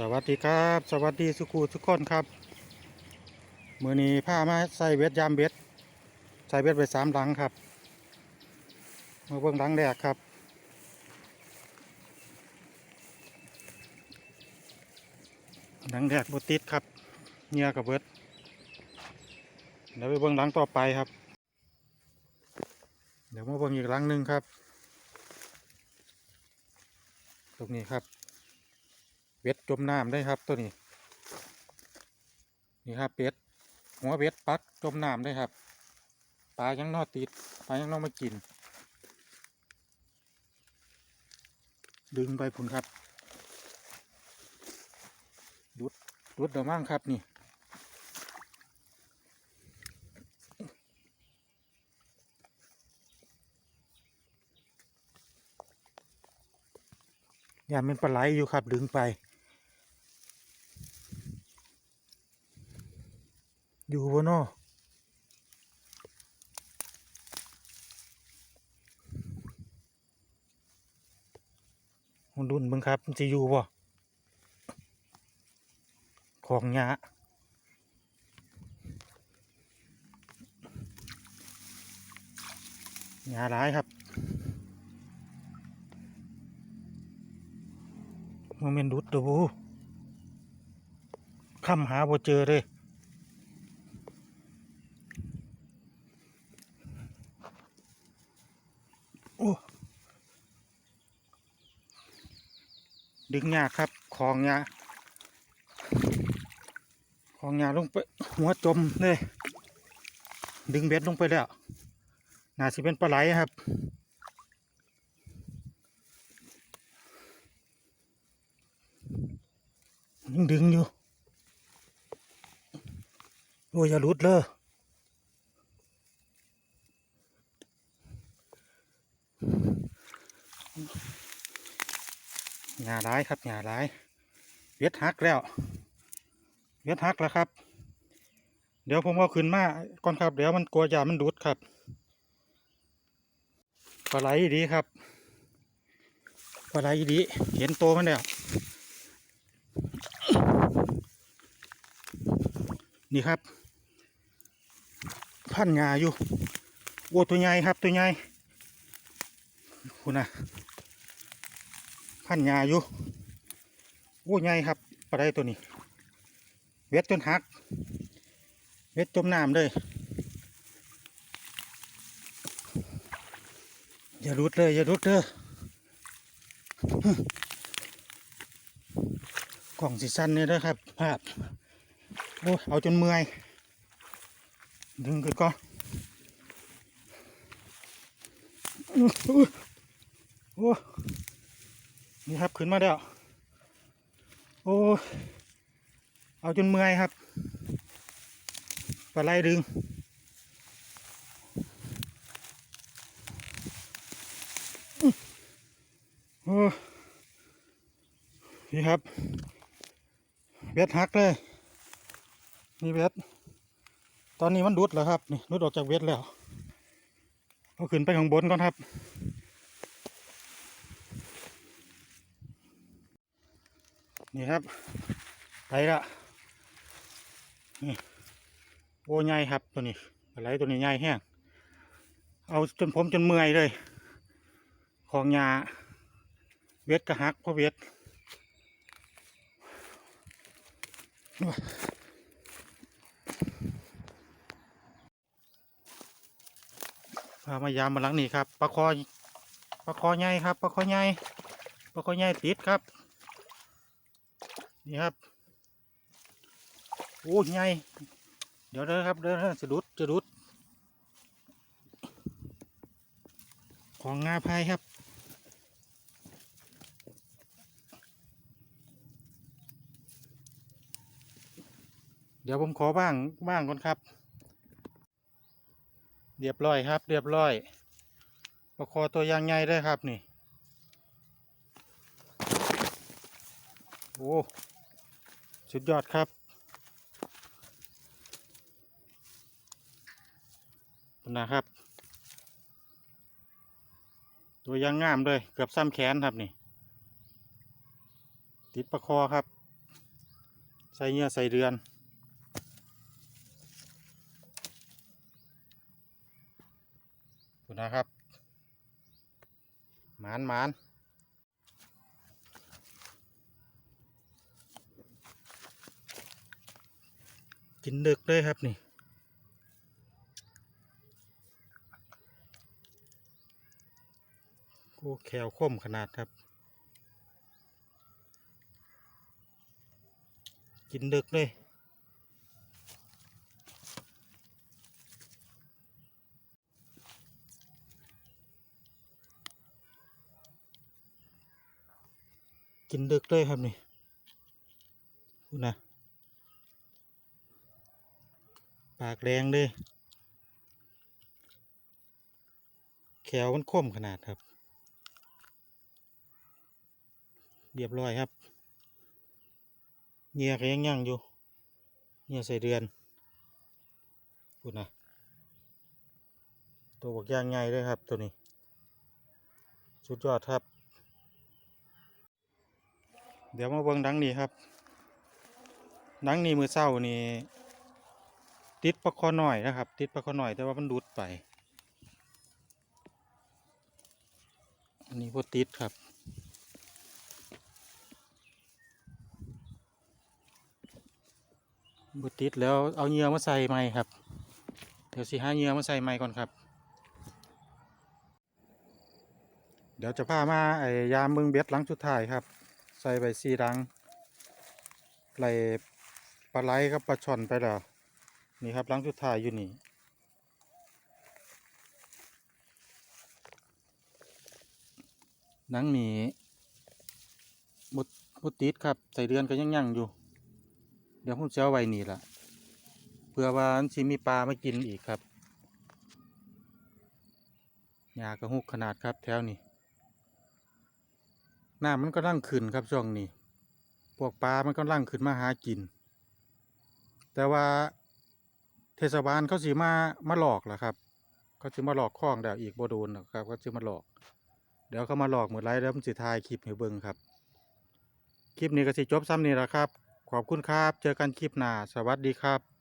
สวัสดีครับ สวัสดีสุขูทุกคนครับ มือนี้ผ้ามาใส่เบ็ดยามเบ็ดใส่เบ็ดไปสามหลังครับมาเบิ่งหลังแรกครับ หลังแรกบติดครับเงียกับเบ็ดเดี๋ยวไปเบิ่งหลังต่อไปครับ เดี๋ยวมาเบิ่งอีกหลังหนึ่งครับ ตรงนี้ครับ เบ็ดจมน้ำได้ครับตัวนี้ นี่ครับเป็ดหัวเบ็ดปักจมน้ำได้ครับปลายังนอติดปลายังนอมากิน ดึงไปพุ่นครับดุดดุดเดี๋ยวมั่งครับนี่ย่าเป็นปลาไหลอยู่ครับดึงไป อยู่บนนอมันดุนบึงครับมันจะอยู่บ่ของหยาหยาร้ายครับมันเป็นดุดตัวบูคำหาบ่เจอเลย โอ้ ดึงยากครับของยาของยาลงไป หัวจมเลย ดึงเบ็ดลงไปแล้วน่าสิเป็นปลาไหลครับยังดึงอยู่โอ้ยอย่าหลุดเลย หญ้าร้ายครับหญ้าร้ายเวียดหักแล้วเวียดหักแล้วครับ เดี๋ยวผมเอาขึ้นมาก่อนครับ เดี๋ยวมันกลัวยามันดูดครับปลาไหลดีครับปลาไหลดีเห็นโตวมันแล้วนี่ครับ พันหญ้าอยู่โอ้ตัวใหญ่ครับตัวใหญ่คุณนะ พันยาอยู่โอ้ใหญ่ครับปลาได้ตัวนี้ เวทจนหัก เวทจมน้ำเลยอย่ารุดเลยอย่ารุดเด้อฮึกล่องสีสั้นเนี่ยนะครับภาพโอ้ยเอาจนเมื่อย ดึงขึ้นก่อนอื้ออื้อโอ้ นี่ครับขึ้นมาแล้ว โอ้เอาจนเมื่อยครับปลาไหลดึง โอ้นี่ครับเบ็ดหักเลยนี่เบ็ดตอนนี้มันดุดแล้วครับ นี่ดุดออกจากเบ็ดแล้วเอาขึ้นไปข้างบนก่อนครับ นี่ครับไปละนี่โอ้ใหญ่ครับตัวนี้อะไรตัวนี้ใหญ่แห้งเอาจนผมจนเมื่อยเลย ของยาเวทกระหักเพราะเวทพามายามมาหลังนี่ครับปลาคอปลาคอใหญ่ครับปลาคอใหญ่ปลาคอใหญ่ติดครับ นี่ครับ โอ้ใหญ่เดี๋ยวเด้อครับเด้อสะดุดสะดุด ของงาพายครับ เดี๋ยวผมขอบ้างบ้างก่อนครับ เรียบร้อยครับ เรียบร้อยประคอตัวยางใหญ่ได้ครับนี่ โอ้ สุดยอดครับ นะครับ ตัวยางงามเลย เกือบซ้ำแขนครับนี่ ติดประคอครับ ใส่เงื่อใส่เดือนนะครับ หมานหมาน กินดึกเลยครับนี่โอ้แขวคมขนาดครับ กินดึกเลยกินดึกเลยครับนี่พูดนะ ปากแดงเลยแขวมันคมขนาดครับ เรียบร้อยครับเหงียกยังยั่งอยู่เหงียใส่เดือนพูดนะตัวบักย่างใหญ่เลยครับตัวนี้ สุดยอดครับ เดี๋ยวมาเบิ่งดังนี้ครับดังนี้มือเศร้านี่ ติดปลาคอหน่อยนะครับ ติดปลาคอหน่อยแต่ว่ามันดุดไป อันนี้พวติดครับบุติดแล้วเอาเหยื่อมาใส่ใหม่ครับ เดี๋ยวสิหาเหยื่อมาใส่ใหม่ก่อนครับ เดี๋ยวจะพามาไอ้ยามเมืองเบ็ดลังสุดท้ายครับ ใส่ใบซีดังไหลปลาไหลกับปลาช่อนไปแล้ว นี่ครับหลังสุดท้ายอยู่นี่หนังหมีบุบุติดครับใส่เดือนก็ยังยั่งอยู่ เดี๋ยวผมจะเอาไว้นี่ละเพื่อว่ามันสิมีปลามากินอีกครับหญ้ากระหุกขนาดครับแถวนี้น้ำมันก็ร่างขึ้นครับช่วงนี้ พวกปลามันก็ร่างขึ้นมาหากิน แต่ว่า เทศบาลเขาสิมามาหลอกแหละครับเขาจะมาหลอกคล้องเดี๋ยวอีกบ่โดนหรอกครับเขาจะมาหลอก เดี๋ยวเขามาหลอกหมดไรแล้วมันสิทายคลิปให้เบิ่งครับ คลิปนี้ก็สิจบซ้ำนี่แหละครับ ขอบคุณครับ เจอกันคลิปหน้า สวัสดีครับ